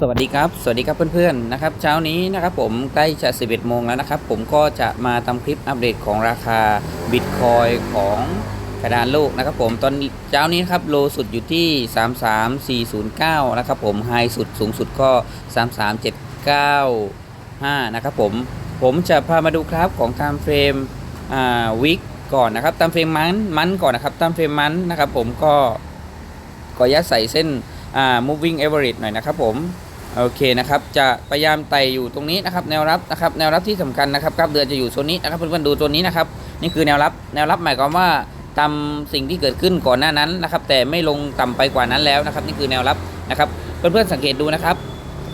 สวัสดีครับ สวัสดีครับเพื่อนๆนะครับเช้านี้นะครับผมใกล้จะ 11 โมงแล้วนะครับ ผมก็จะมาทำคลิปอัปเดตของราคาบิตคอยของกระดานโลกนะครับผมตอนเช้านี้นครับโลสุดอยู่ที่ 33409 นะครับผมไฮสุดสูงสุดก็ 33795 นะครับผมผมจะพามาดูกราฟของตามเฟรมอ่าวิกก่อนนะครับตามเฟรมมันมันก่อนนะครับตามเฟรมมันนะครับผมก็ขออนุญาตใส่เส้นอ่า moving average หน่อยนะครับผม โอเคนะครับจะพยายามไต่อยู่ตรงนี้นะครับแนวรับนะครับแนวรับที่สำคัญนะครับกราฟเดือนจะอยู่โซนนี้นะครับเพื่อนๆดูโซนนี้นะครับนี่คือแนวรับแนวรับหมายความว่าตาสิ่งที่เกิดขึ้นก่อนหน้านั้นนะครับแต่ไม่ลงต่ำไปกว่านั้นแล้วนะครับนี่คือแนวรับนะครับเพื่อนๆสังเกตดูนะครับ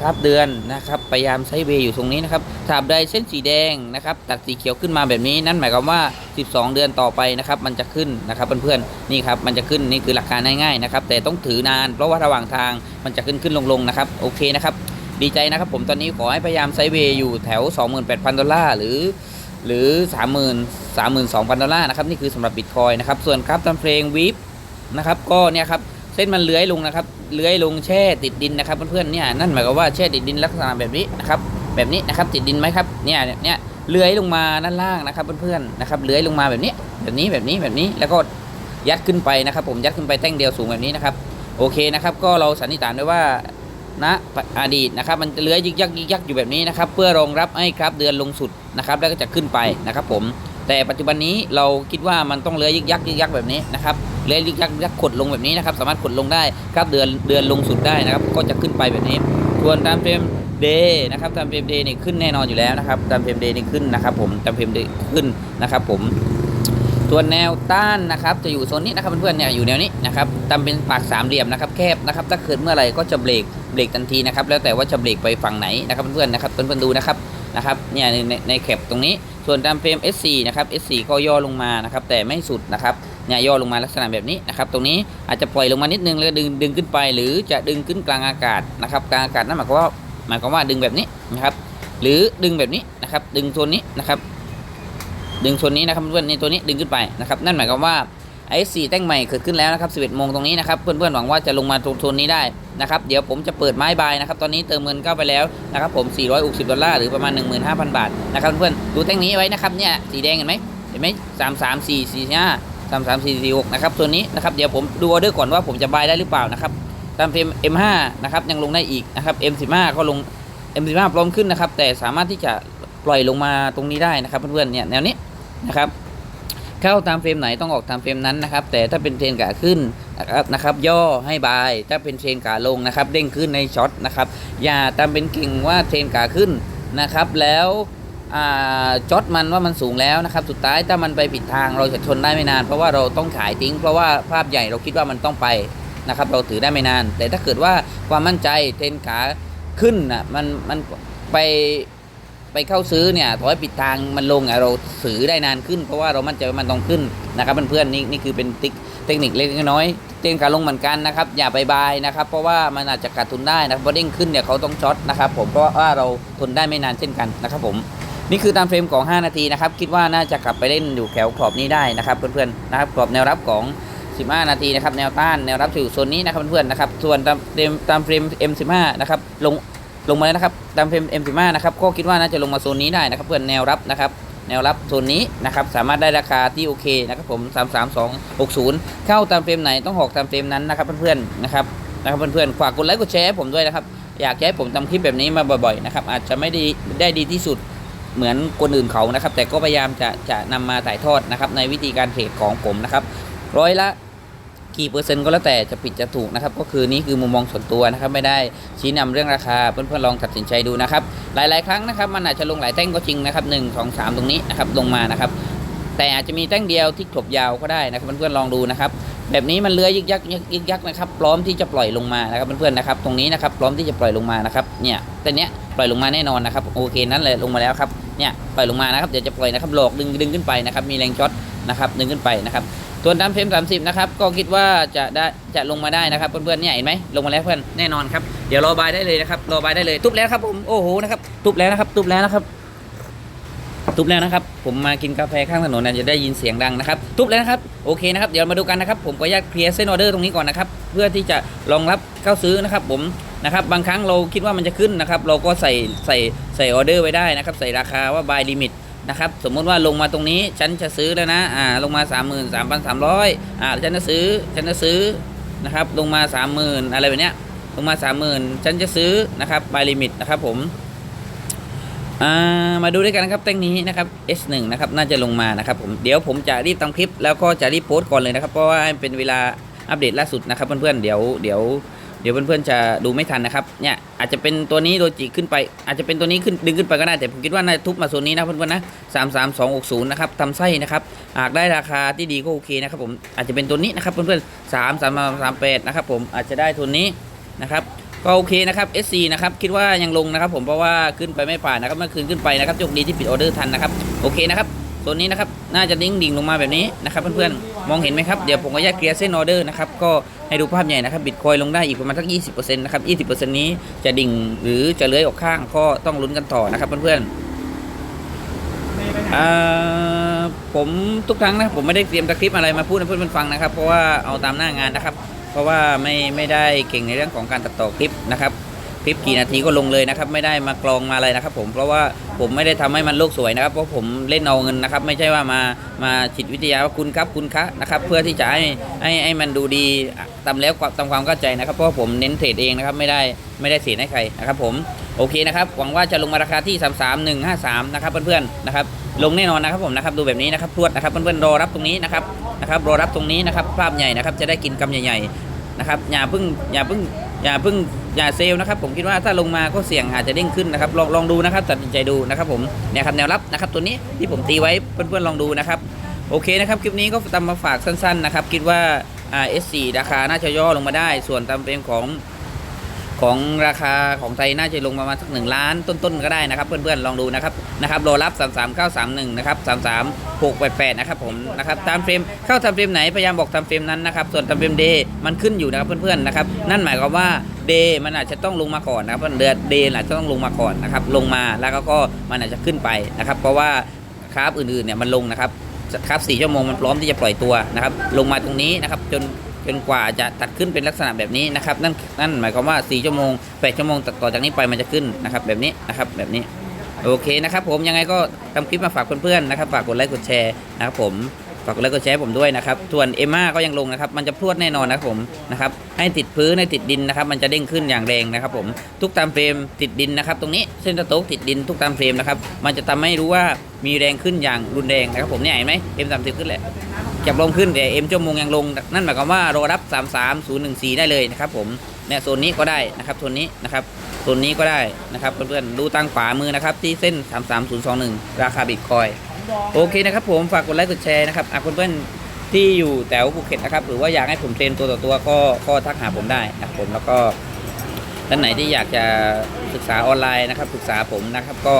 กราฟเดือนนะครับพยายามไซด์เวย์อยู่ตรงนี้นะครับถาบใดเส้นสีแดงนะครับตัดสีเขียวขึ้นมาแบบนี้ นั่นหมายความว่า 12 เดือนต่อไปนะครับมันจะขึ้นนะครับเพื่อนๆนี่ครับมันจะขึ้นนี่คือหลักการง่ายๆนะครับแต่ต้องถือนาน เพราะว่าระหว่างทางมันจะขึ้นขึ้นลงลงๆนะครับโอเคนะครับดีใจนะครับผมตอนนี้ขอให้พยายามไซด์เวย์อยู่แถว 28,000 ดอลลาร์หรือหรือ 30,000 32,000 ดอลลาร์นะครับนี่คือสำหรับบิตคอยนะครับส่วนครับตามเพลงวิปนะครับก็เนี่ยครับ เส้นมันเลื้อยลงนะครับ เลื้อยลงแช่ติดดินนะครับเพื่อนๆเนี่ยนั่นหมายความว่าแช่ติดดินลักษณะแบบนี้นะครับแบบนี้นะครับติดดินไหมครับเนี่ยเนี่ยเลื้อยลงมาด้านล่างนะครับเพื่อนๆนะครับเลื้อยลงมาแบบนี้แบบนี้แบบนี้แบบนี้แล้วก็ยัดขึ้นไปนะครับผมยัดขึ้นไปแท่งเดียวสูงแบบนี้นะครับโอเคนะครับก็เราสันนิษฐานได้ว่าณอดีตนะครับมันจะเลื้อยยึกยักยึกยักอยู่แบบนี้นะครับเพื่อรองรับให้ครับเดือนลงสุดนะครับแล้วก็จะขึ้นไปนะครับผม แต่ปัจจุบันนี้เราคิดว่ามันต้องเลื้อยยึกยักยึกยักแบบนี้นะครับเลื้อยยึกยักยักขดลงแบบนี้นะครับ สามารถขดลงได้ครับเดือนเดือนลงสุดได้นะครับ ก็จะขึ้นไปแบบนี้ส่วนตามเฟรมเดย์นะครับตามเฟรมเดย์นี่ขึ้นแน่นอนอยู่แล้วนะครับตามเฟรมเดย์นี่ขึ้นนะครับผมตามเฟรมเดย์ขึ้นนะครับผมส่วนแนวต้านนะครับจะอยู่โซนนี้นะครับเพื่อนๆเนี่ยอยู่แนวนี้นะครับตามเป็นปากสามเหลี่ยมนะครับแคบนะครับถ้าเกิดเมื่อไหร่ก็จะเบรกเบรกทันทีนะครับแล้วแต่ว่าจะเบรกไปฝั่งไหนนะครับเพื่อนๆนะครับเพื่อนๆดูนะครับนะครับเนี่ยในในในแคปตรงนี้ ส่วนตามเฟรม S4 นะครับ S4 ก็ย่อลงมานะครับแต่ไม่สุดนะครับเนี่ยย่อลงมาลักษณะแบบนี้นะครับตรงนี้อาจจะปล่อยลงมานิดนึงแล้วดึงดึงขึ้นไป หรือจะดึงขึ้นกลางอากาศนะครับกลางอากาศนั่นหมายความว่าหมายความว่าดึงแบบนี้นะครับหรือดึงแบบนี้นะครับดึงโซนนี้นะครับดึงโซนนี้นะครับเพื่อนในี่ตัวนี้ดึงขึ้นไปนะครับนั่นหมายความว่า ไอ้สี่แท่งใหม่เกิดขึ้นแล้วนะครับ 11โมงตรงนี้นะครับ เพื่อนๆหวังว่าจะลงมาตรงโซนนี้ได้นะครับ เดี๋ยวผมจะเปิดไม้บายนะครับ ตอนนี้เติมเงินเข้าไปแล้วนะครับ ผม 460 ดอลลาร์หรือประมาณ 15,000 บาทนะครับเพื่อนๆดูแท่งนี้ไว้นะครับเนี่ยสีแดงเห็นไหมเห็นไหมสามสามสี่สี่ห้าสามสามสี่สี่หกนะครับตัวนี้นะครับเดี๋ยวผมดูออเดอร์ก่อนว่าผมจะบายได้หรือเปล่านะครับตามเฟรม M5 นะครับยังลงได้อีกนะครับ M15 ก็ลง M15 พร้อมขึ้นนะครับ แต่สามารถที่จะปล่อยลงมาตรงนี้ได้นะครับเพื่อนๆเนี่ยแนวนี้นะครับ เข้าตามเฟรมไหนต้องออกตามเฟรมนั้นนะครับ แต่ถ้าเป็นเทรนขาขึ้นนะครับนะครับย่อให้บายถ้าเป็นเทรนขาลงนะครับ เด้งขึ้นในช็อตนะครับ อย่าตามเป็นกิ่งว่าเทรนขาขึ้นนะครับ แล้วอ่าจอดมันว่ามันสูงแล้วนะครับ สุดท้ายถ้ามันไปผิดทางเราจะทนได้ไม่นาน เพราะว่าเราต้องขายทิ้ง เพราะว่าภาพใหญ่เราคิดว่ามันต้องไปนะครับ เราถือได้ไม่นาน แต่ถ้าเกิดว่าความมั่นใจเทรนขาขึ้นอะมันมันไป ไปเข้าซื้อเนี่ยต่อให้ปิดทางมันลงอะเราซื้อได้นานขึ้น เพราะว่าเรามั่นใจว่ามันต้องขึ้นนะครับเพื่อนๆนี่นี่คือเป็นติ๊กเทคนิคเล็กน้อยเต้นขาลงเหมือนกันนะครับ อย่าไปบายนะครับ เพราะว่ามันอาจจะขาดทุนได้นะครับเพราะเด้งขึ้นเนี่ยเขาต้องช็อตนะครับ ผมเพราะว่าเราทนได้ไม่นานเช่นกันนะครับ ผมนี่คือตามเฟรมของ 5 นาทีนะครับ คิดว่าน่าจะกลับไปเล่นอยู่แถวขอบนี้ได้นะครับ เพื่อนๆนะครับกรอบแนวรับของ 15 นาทีนะครับ แนวต้านแนวรับอยู่โซนนี้นะครับเพื่อนๆนะครับส่วนตามเฟรมตามเฟรม M15 นะครับลง ลงมาแล้วนะครับตามเฟรม M15 นะครับก็คิดว่าน่าจะลงมาโซนนี้ได้นะครับเพื่อนแนวรับนะครับแนวรับโซนนี้นะครับสามารถได้ราคาที่โอเคนะครับผม 33260 เข้าตามเฟรมไหนต้องหอกตามเฟรมนั้นนะครับเพื่อนๆนะครับนะครับเพื่อนๆฝากกดไลค์กดแชร์ให้ผมด้วยนะครับอยากให้ผมทำคลิปแบบนี้มาบ่อยๆนะครับอาจจะไม่ได้ได้ดีที่สุดเหมือนคนอื่นเขานะครับแต่ก็พยายามจะจะนำมาถ่ายทอดนะครับในวิธีการเทรดของผมนะครับร้อยละ กี่เปอร์เซ็นต์ก็แล้วแต่จะผิดจะถูกนะครับ ก็คือนี่คือมุมมองส่วนตัวนะครับ ไม่ได้ชี้นำเรื่องราคาเพื่อนๆลองตัดสินใจดูนะครับ หลาย ๆ ครั้งนะครับมันอาจจะลงหลายแท่งก็จริงนะครับหนึ่งสองสามตรงนี้นะครับลงมานะครับ แต่อาจจะมีแท่งเดียวที่กลบยาวก็ได้นะครับเพื่อนๆลองดูนะครับแบบนี้มันเลื้อยยึกยักยึกยึกยักนะครับ พร้อมที่จะปล่อยลงมานะครับเพื่อนๆนะครับ ตรงนี้นะครับพร้อมที่จะปล่อยลงมานะครับเนี่ยแต่เนี้ยปล่อยลงมาแน่นอนนะครับโอเคนั้นเลยลงมาแล้วครับเนี่ยปล่อยลงมานะครับเดี๋ยวจะปล่อยนะครับหลอกดึงดึงขึ้นไปนะครับ มีแรงช็อตนะครับดึงขึ้นไปนะครับ ส่วนตามเฟรม30 นะครับ ก็คิดว่าจะได้จะลงมาได้นะครับเพื่อนๆเนี่ยเห็นไหมลงมาแล้วเพื่อนแน่นอนครับเดี๋ยวรอบายได้เลยนะครับรอบายได้เลยทุบแล้วครับผมโอ้โหนะครับทุบแล้วนะครับทุบแล้วนะครับทุบแล้วนะครับ ผมมากินกาแฟข้างถนนนะจะได้ยินเสียงดังนะครับ ทุบแล้วนะครับโอเคนะครับเดี๋ยวมาดูกันนะครับ ผมขออนุญาตเคลียร์เส้นออเดอร์ตรงนี้ก่อนนะครับ เพื่อที่จะรองรับเข้าซื้อนะครับ ผมนะครับบางครั้งเราคิดว่ามันจะขึ้นนะครับ เราก็ใส่ใส่ใส่ออเดอร์ไว้ได้นะครับ ใส่ราคาว่า buy limit นะครับสมมุติว่าลงมาตรงนี้ฉันจะซื้อแล้วนะอ่าลงมา3 3 3 3 0 0อ่าฉันจะซื้อฉันจะซื้อนะครับลงมา 30,000 อะไรแบบเนี้ยลงมา 30,000 ฉันจะซื้อนะครับ buy limit นะครับผมอ่ามาดูด้วยกันนะครับแต้งนี้นะครับ S1 นะครับน่าจะลงมานะครับผมเดี๋ยวผมจะรีบทำคลิปแล้วก็จะรีบโพสต์ก่อนเลยนะครับเพราะว่าเป็นเวลาอัปเดตล่าสุดนะครับเพื่อนๆเดี๋ยวเดี๋ยว เดี๋ยวเพื่อนๆจะดูไม่ทันนะครับเนี่ยอาจจะเป็นตัวนี้โดจิขึ้นไป อาจจะเป็นตัวนี้ขึ้นดึงขึ้นไปก็ได้แต่ผมคิดว่าน่าทุบมาโซนนี้นะเพื่อนๆนะสามสามสองหกศูนย์นะครับทำไส้นะครับหากได้ราคาที่ดีก็โอเคนะครับผมอาจจะเป็นตัวนี้นะครับเพื่อนๆสามสามสามแปดนะครับผมอาจจะได้ทุนนี้นะครับก็โอเคนะครับ SC นะครับคิดว่ายังลงนะครับ ผมเพราะว่าขึ้นไปไม่ผ่านนะครับเมื่อคืนขึ้นไปนะครับโชคดีที่ปิดออเดอร์ทันนะครับโอเคนะครับ ตัวนี้นะครับน่าจะดิ่งดิ่งลงมาแบบนี้นะครับเพื่อนๆมองเห็นไหมครับเดี๋ยวผมก็แยกเคลียร์เส้นออเดอร์นะครับก็ให้ดูภาพใหญ่นะครับบิตคอยลงได้อีกประมาณสัก 20%นะครับ 20%นี้จะดิ่งหรือจะเลื้อยออกข้างก็ต้องลุ้นกันต่อนะครับเพื่อนๆอ่าผมทุกครั้งนะผมไม่ได้เตรียมสคริปต์อะไรมาพูดให้เพื่อนๆฟังนะครับ เพราะว่าเอาตามหน้างานนะครับ เพราะว่าไม่ไม่ได้เก่งในเรื่องของการตัดต่อคลิปนะครับ คลิปกี่นาทีก็ลงเลยนะครับ ไม่ได้มากรองมาอะไรนะครับผมเพราะว่าผมไม่ได้ทำให้มันโลกสวยนะครับเพราะผมเล่นเอาเงินนะครับ ไม่ใช่ว่ามามาจิตวิทยาว่าคุณครับคุณคะนะครับ เพื่อที่จะให้ให้ให้มันดูดีตามแล้วตามความเข้าใจนะครับ เพราะผมเน้นเทรดเองนะครับไม่ได้ไม่ได้เสียให้ใครนะครับ ผมโอเคนะครับหวังว่าจะลงมาราคาที่ 33153 นะครับเพื่อนๆนะครับลงแน่นอนนะครับผมนะครับดูแบบนี้นะครับพรวดนะครับเพื่อนๆรอรับตรงนี้นะครับนะครับรอรับตรงนี้นะครับภาพใหญ่นะครับจะได้กินกำใหญ่ๆนะครับอย่าเพิ่งอย่าเพิ่ง อย่าเพิ่งอย่าเซลนะครับ ผมคิดว่าถ้าลงมาก็เสี่ยงอาจจะเด้งขึ้นนะครับ ลองลองดูนะครับตัดสินใจดูนะครับผมเนี่ยครับแนวรับนะครับ ตัวนี้ที่ผมตีไว้เพื่อนๆลองดูนะครับโอเคนะครับคลิปนี้ก็ตามมาฝากสั้นๆนะครับ คิดว่าอ่า S4 ราคาน่าจะย่อลงมาได้ ส่วนตามเป็นของ ของราคาของไทยน่าจะลงประมาณสักหนึ่งล้านต้นๆก็ได้นะครับ เพื่อนๆลองดูนะครับนะครับรอรับ 33931นะครับ33688นะครับผมนะครับตามเฟรมเข้าตามเฟรมไหนพยายามบอกตามเฟรมนั้นนะครับส่วนตามเฟรมเดย์มันขึ้นอยู่นะครับเพื่อนๆนะครับนั่นหมายความว่าเดย์มันอาจจะต้องลงมาก่อนนะครับเดือนเดย์อาจจะต้องลงมาก่อนนะครับลงมาแล้วก็ก็มันอาจจะขึ้นไปนะครับ เพราะว่าคราฟอื่นๆเนี่ยมันลงนะครับคราฟสี่ชั่วโมงมันพร้อมที่จะปล่อยตัวนะครับลงมาตรงนี้นะครับจน จนกว่าจะตัดขึ้นเป็นลักษณะแบบนี้นะครับ นั่นนั่นหมายความว่า 4 ชั่วโมง 8 ชั่วโมงตัดต่อจากนี้ไปมันจะขึ้นนะครับแบบนี้นะครับแบบนี้โอเคนะครับผมยังไงก็ทำคลิปมาฝากเพื่อนๆนะครับฝากกดไลค์กดแชร์นะครับผมฝากกดไลค์กดแชร์ผมด้วยนะครับส่วนเอม่าก็ยังลงนะครับ มันจะพรวดแน่นอนนะครับผมนะครับ ให้ติดพื้นให้ติดดินนะครับ มันจะเด้งขึ้นอย่างแรงนะครับผมทุกตามเฟรมติดดินนะครับ ตรงนี้เส้นสโต๊กติดดินทุกตามเฟรมนะครับ มันจะทำให้รู้ว่ามีแรงขึ้นอย่างรุนแรงนะครับผมเนี่ยเห็นไหมเอ็มสามสิบขึ้นแหละ จับลงขึ้นแต่เอ็มชั่วโมงยังลง นั่นหมายความว่ารอรับ 33014 ได้เลยนะครับผมเนี่ยโซนนี้ก็ได้นะครับโซนนี้นะครับโซนนี้ก็ได้นะครับเพื่อนๆดูตั้งขวามือนะครับที่เส้น 33021 ราคาบิตคอยโอเคนะครับผมฝากกดไลค์กดแชร์นะครับอะเพื่อนๆที่อยู่แถวภูเก็ตนะครับหรือว่าอยากให้ผมเทรนตัวต่อตัวก็ก็ทักหาผมได้นะครับผมแล้วก็ท่านไหนที่อยากจะศึกษาออนไลน์นะครับศึกษาผมนะครับ ก็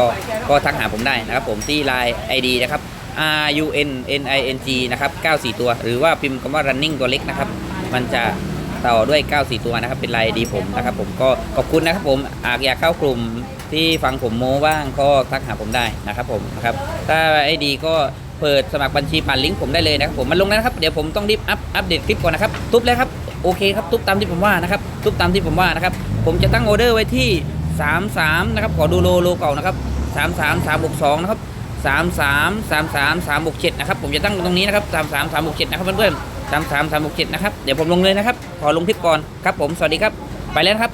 ก็ทักหาผมได้นะครับ ผมที่ Line ID นะครับ R U N N I N G นะครับ 94 ตัว หรือว่าพิมพ์คำว่า running ตัวเล็กนะครับ มันจะต่อด้วย 94 ตัวนะครับ เป็นลายดีผมนะครับ ผมก็ขอบคุณนะครับผมหากอยากเข้ากลุ่มที่ฟังผมโม้บ้างก็ทักหาผมได้นะครับผมนะครับ ถ้าไอดีก็เปิดสมัครบัญชีผ่านลิงก์ผมได้เลยนะครับผมมันลงแล้วนะครับ เดี๋ยวผมต้องรีบอัพอัปเดตคลิปก่อนนะครับ ทุบแล้วครับ โอเคครับ ทุบตามที่ผมว่านะครับ ทุบตามที่ผมว่านะครับ ผมจะตั้งออเดอร์ไว้ที่ 33 นะครับ ขอดูโลโลเก่านะครับ 33 362 นะครับ สามสามสามสามสามหกเจ็ดนะครับผมจะตั้งตรงนี้นะครับสามสามสามหกเจ็ดนะครับเพื่อนๆสามสามสามหกเจ็ดนะครับเดี๋ยวผมลงเลยนะครับขอลงคลิปก่อนครับผมสวัสดีครับไปแล้วครับ